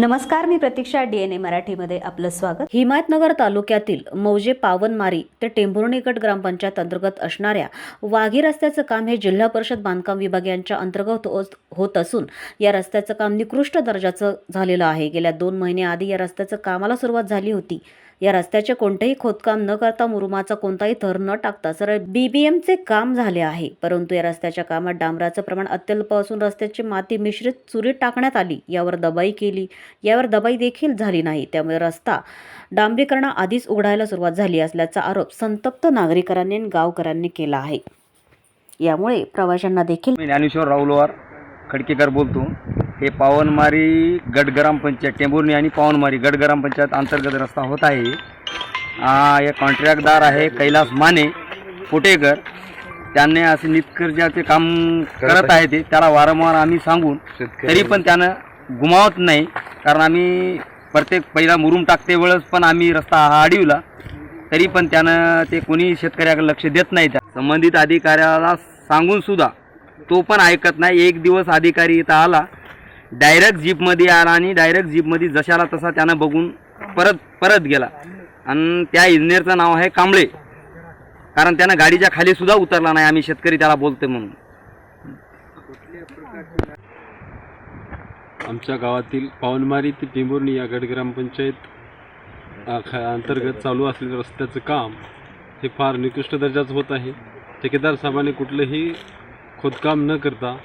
नमस्कार मी प्रतीक्षा डीएनए मराठीमध्ये आपलं स्वागत. हिमायतनगर तालुक्यातील मौजे पावनमारी ते टेंभुर्णीगट ग्रामपंचायत अंतर्गत असणाऱ्या वाघी रस्त्याचं काम हे जिल्हा परिषद बांधकाम विभाग यांच्या अंतर्गत होत- होत असून या रस्त्याचं काम निकृष्ट दर्जाचं झालेलं आहे. गेल्या दोन महिन्याआधी या रस्त्याचं कामाला सुरुवात झाली होती. या रस्त्याचे कोणतेही खोदकाम न करता मुरुमाचा कोणताही थर न टाकता सरळ बीबीएमचे काम झाले आहे. परंतु या रस्त्याच्या कामात डांबराचं प्रमाण अत्यल्प असून रस्त्याची माती मिश्रित चुरीत टाकण्यात आली. यावर दबाई केली. यावर दबाई देखील झाली नाही. त्यामुळे रस्ता डांबरीकरणा आधीच उघडायला सुरुवात झाली असल्याचा आरोप संतप्त नागरिकांनी आणि गावकऱ्यांनी केला आहे. यामुळे प्रवाशांना देखील ज्ञानेश्वर राऊलवार खडकेकर बोलतो. हे पावनमारी गट ग्रामपंचायत टेंभुर्णी आणि पावनमारी गट ग्रामपंचायत अंतर्गत रस्ता होत आहे. हे कॉन्ट्रॅक्टदार आहे कैलास माने पोटेकर. त्यांनी असे निष्कर्जाचे काम करत आहे. ते. त्याला वारंवार आम्ही सांगून तरी पण त्यानं गुमावत नाही. कारण आम्ही प्रत्येक पहिला मुरुम टाकते वेळेस पण आम्ही रस्ता हा अडविला. तरी पण त्यानं ते कोणी शेतकऱ्याकडे लक्ष देत नाही. त्या संबंधित अधिकाऱ्याला सांगून सुद्धा तो पण ऐकत नाही. एक दिवस अधिकारी इथं आला. डायरेक्ट जीपमध्ये आला आणि डायरेक्ट जीपमध्ये जशाला तसा त्यानं बघून परत परत गेला. आणि त्या इंजिनियरचं नाव आहे कांबळे. कारण त्यानं गाडीच्या खाली सुद्धा उतरला नाही. आम्ही शेतकरी त्याला बोलतोय म्हणून. आमच्या गावातील पावनमारी ते टेंभुर्णी या गट ग्रामपंचायत अंतर्गत चालू असलेलं रस्त्याचं काम हे फार निकृष्ट दर्जाचं होत आहे. ठेकेदार साहेबांनी कुठलंही खोदकाम न करता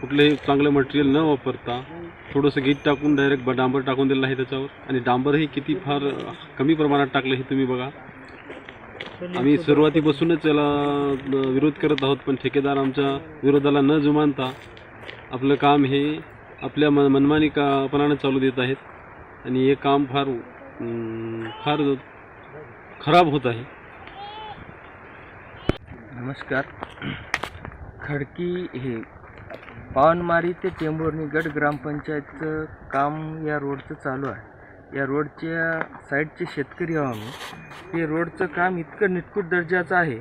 कुठलंही चांगलं मटेरियल न वापरता थोडंसं गीत टाकून डायरेक्ट डांबर टाकून दिलं आहे त्याच्यावर. आणि डांबरही किती फार कमी प्रमाणात टाकलं हे तुम्ही बघा. आम्ही सुरुवातीपासूनच याला विरोध करत आहोत पण ठेकेदार आमच्या विरोधाला न जुमानता आपलं काम हे आपल्या मन मनमानी कापणानं चालू देत आहेत. आणि हे काम फार फार खराब होत आहे. नमस्कार. खडकी हे पावनमारी ते टेंभुर्णी गट ग्रामपंचायतचं काम या रोडचं चालू आहे. या रोडच्या साईडचे शेतकरी आहो आम्ही. हे रोडचं काम इतकं निटकूट दर्जाचं आहे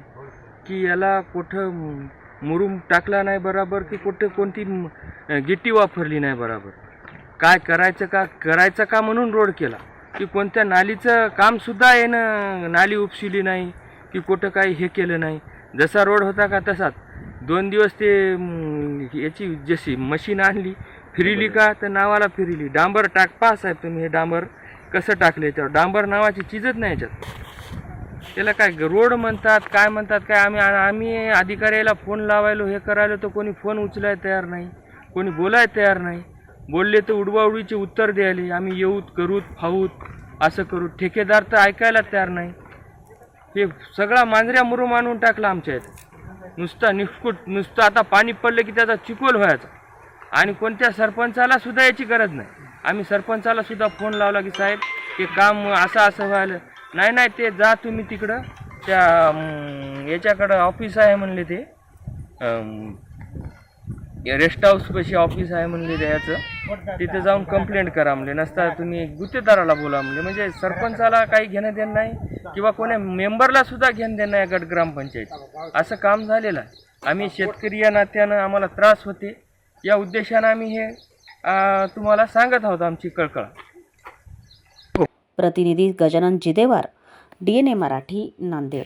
की याला कुठं मुरूम मुरुम टाकला नाही बराबर की कुठं कोणती गिट्टी वापरली नाही बराबर. काय करायचं का करायचं का म्हणून रोड केला? की कोणत्या नालीचं कामसुद्धा यानं नाली उपशिली नाही की कुठं काही हे केलं नाही. जसा रोड होता का तसाच. दोन दिवस ते याची जशी मशीन आणली फिरिली का तर नावाला फिरिली. डांबर टाक पा साहेब तुम्ही हे डांबर कसं टाकलं याच्यावर. डांबर नावाची चीजच नाही याच्यात. त्याला काय रोड म्हणतात काय म्हणतात काय आम्ही आम्ही अधिकाऱ्याला फोन लावायलो हे करायलो तर कोणी फोन उचलायला तयार नाही. कोणी बोलायला तयार नाही. बोलले तर उडवाउडीचे उत्तर द्यायले. आम्ही येऊत करूत फाऊत असं करू ठेकेदार तर ऐकायला तयार नाही. हे सगळा मांजऱ्या मुरुम आणून टाकला आमच्या इथं. नुसतं निष्कुट नुसतं आता पाणी पडलं की त्याचा चिकोल व्हायचा. आणि कोणत्या सरपंचाला सुद्धा याची गरज नाही. आम्ही सरपंचाला सुद्धा फोन लावला की साहेब ते काम असं असं व्हायलं. नाही नाही ते जा तुम्ही तिकडं. त्या याच्याकडं ऑफिस आहे म्हणले ते. रेस्ट हाऊस कशी ऑफिस आहे म्हणले याचं. तिथे जाऊन कंप्लेंट करा म्हणले. नसता तुम्ही गुत्तेदाराला बोला म्हणले. म्हणजे सरपंचाला काही घेणं देणं नाही किंवा कोण्या मेंबरला सुद्धा घेणं देणं नाही गट ग्रामपंचायत. असं काम झालेलं आहे. आम्ही शेतकरी या नात्यानं आम्हाला त्रास होते. या उद्देशानं आम्ही हे तुम्हाला सांगत आहोत आमची कळकळ. प्रतिनिधी गजानन जिदेवार ए मराठी नांदेड.